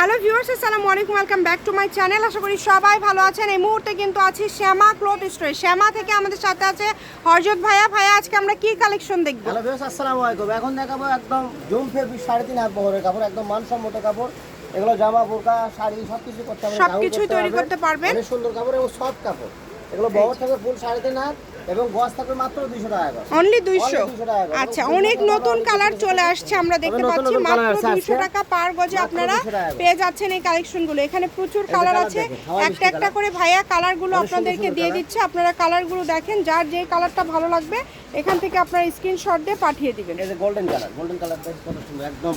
Hello viewers আসসালামু আলাইকুম welcome back to my channel আশা করি সবাই ভালো আছেন। এই মুহূর্তে কিন্তু আছি শ্যামা ক্লথ স্টোরে। শ্যামা থেকে আমাদের সাথে আছে হরজত ভাইয়া। ভাইয়া আজকে আমরা কি কালেকশন দেখব? হ্যালো ভিউস আসসালামু আলাইকুম এখন দেখাবো একদম জুমফে সাড়ে তিন হাত বহরের কাপড় একদম মানসম্মত কাপড়। এগুলো জামা বোরকা শাড়ি সব কিছু করতে পারবেন সবকিছুই গাউন তৈরি করতে পারবেন। সুন্দর কাপড় এবং সফট কাপড়। এগুলো বহর থাকবে ফুল সাড়ে তিন হাত। এবং গজ থাকবে মাত্র দুইশো টাকা করে। অনলি দুইশো? 200 আচ্ছা অনেক নতুন কালার চলে আসছে আমরা দেখতে পাচ্ছি মাত্র। টাকা পার গজে আপনারা 200 টাকা করে। পেয়ে যাচ্ছেন এই কালেকশনগুলো এখানে প্রচুর কালার আছে। একটা একটা করে ভাইয়া কালারগুলো আপনাদেরকে দিয়ে দিচ্ছে। আপনারা কালারগুলো দেখেন যার যে কালারটা ভালো লাগবে এখান থেকে আপনারা স্ক্রিনশট দিয়ে পাঠিয়ে দিবেন। এই যে গোল্ডেন কালার গোল্ডেন কালার কত সুন্দর একদম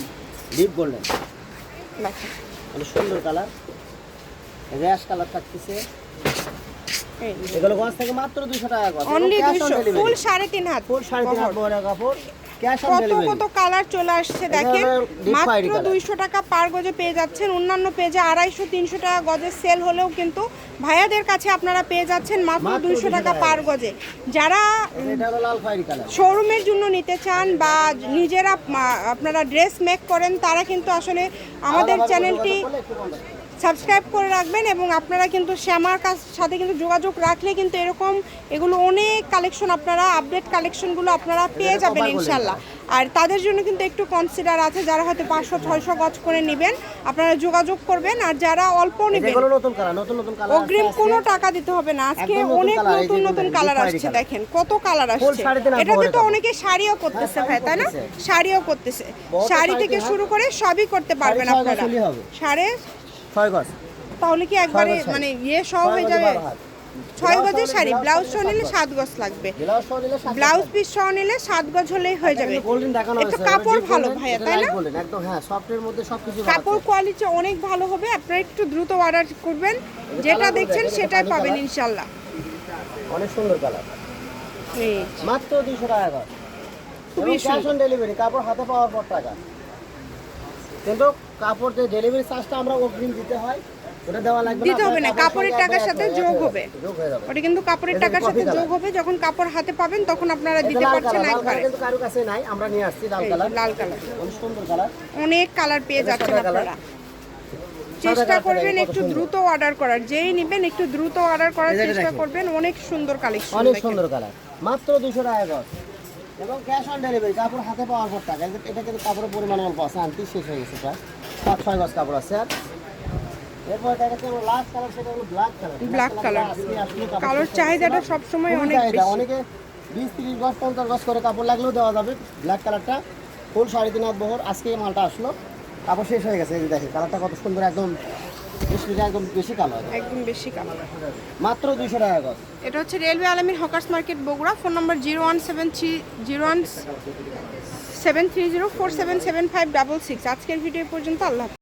ডিপ গোল্ডেন দেখেন। সুন্দর কালার র্যাশ কালার থাকতেছে। এগুলো গজ থেকে? মাত্র দুইশো টাকা গজ অনলি দুইশো ফুল সাড়ে তিন হাত। ফুল সাড়ে তিন হাত বহর। বহরের কাপড় ক্যাশ অন কত ডেলিভারি কত কালার চলে আসছে দেখেন। মাত্র। দুইশো টাকা পার গজে পেয়ে যাচ্ছেন। অন্যান্য পেজে আড়াইশো তিনশো টাকা গজে সেল হলেও কিন্তু ভাইয়াদের কাছে আপনারা পেয়ে যাচ্ছেন মাত্র দুইশো 200 টাকা। পার গজে। যারা শোরুমের জন্য নিতে চান বা নিজেরা আপনারা ড্রেস মেক করেন তারা কিন্তু আসলে আমাদের চ্যানেলটি সাবস্ক্রাইব করে রাখবেন এবং আপনারা কিন্তু শ্যামার কাছ সাথে কিন্তু যোগাযোগ রাখলে কিন্তু এরকম এগুলো অনেক কালেকশন আপনারা আপডেট কালেকশনগুলো আপনারা পেয়ে যাবেন ইনশাল্লাহ। আর তাদের জন্য কিন্তু একটু কনসিডার আছে যারা হয়তো পাঁচশো ছয়শো গজ করে নেবেন আপনারা যোগাযোগ করবেন। আর যারা অল্প নেবেন অগ্রিম কোনো টাকা দিতে হবে না। আজকে অনেক নতুন নতুন কালার আসছে দেখেন কত কালার আসছে। এটাতে তো অনেকে শাড়িও করতেছে হ্যাঁ, ভাই তাই না? শাড়িও করতেছে। শাড়ি থেকে শুরু করে সবই করতে পারবেন আপনারা। সাড়ে ছয় গজ। তাহলে কি একবারে মানে ইয়ে সহ হয়ে যাবে? ছয় গজের শাড়ি ব্লাউজ সহ নিলে সাত গজ লাগবে। ব্লাউজ পিস সহ নিলে সাত গজ হলেই হয়ে যাবে। একটু কাপড় ভালো ভাইয়া তাই না? হ্যাঁ কাপড় কোয়ালিটি অনেক ভালো হবে আপনারা একটু দ্রুত অর্ডার করবেন। যেটা দেখছেন সেটাই পাবেন। ইনশাল্লাহ। অনেক সুন্দর কালার মাত্র দুইশো টাকা খুবই ক্যাশ অন ডেলিভারি কাপড় হাতে পাওয়ার পর টাকা। কিন্তু কাপড় যে ডেলিভারি চার্জটা আমরা অগ্রিম দিতে হয় ওটা দেওয়া লাগবে দিতে হবে না, কাপড়ের টাকার সাথে যোগ হবে। যাবে, যোগ যাবে। ওটা কিন্তু কাপড়ের টাকার সাথে যোগ হবে। যখন কাপড় হাতে পাবেন তখন আপনারা দিতে পারছেন একবারে। কিন্তু কারও কাছে নাই আমরা নিয়ে আসছি লাল কালার। লাল কালার। অনেক সুন্দর কালার। অনেক কালার পেয়ে যাচ্ছেন আপনারা। চেষ্টা করবেন একটু দ্রুত অর্ডার করার যেই নেবেন একটু দ্রুত অর্ডার করার চেষ্টা করবেন অনেক সুন্দর কালেকশন অনেক সুন্দর কালার মাত্র দুশো টাকা গজ। এবং ক্যাশ অন ডেলিভারি কাপড় হাতে পাওয়ার পর টাকা এটা- এটা কিন্তু কাপড়ের পরিমাণ অল্প আছে আনতি শেষ হয়ে গেছে প্রায়। পাঁচ ছয় গজ কাপড় আছে। আর এরপর এটা হচ্ছে লাস্ট কালার সেটা হলো ব্ল্যাক কালার Black colour। কালোর চাহিদাটা সবসময় অনেক বেশি। অনেকে বিশ তিরিশ গজ পঞ্চাশ গজ করে কাপড় লাগলেও দেওয়া যাবে। ব্ল্যাক কালারটা ফুল সাড়ে তিন হাত বহর। আজকে মালটা আসলো। কাপড় শেষ হয়ে গেছে দেখেন কালারটা কত সুন্দর একদম মিষ্টিটা একদম বেশি কালো একদম। একদম বেশি কালার মাত্র দুইশো টাকা গজ এটা হচ্ছে railway Alamir hawkers market Bogura phone number zero one seven three zero one seven three zero four seven seven five double six আজকের ভিডিও পর্যন্ত আল্লাহ।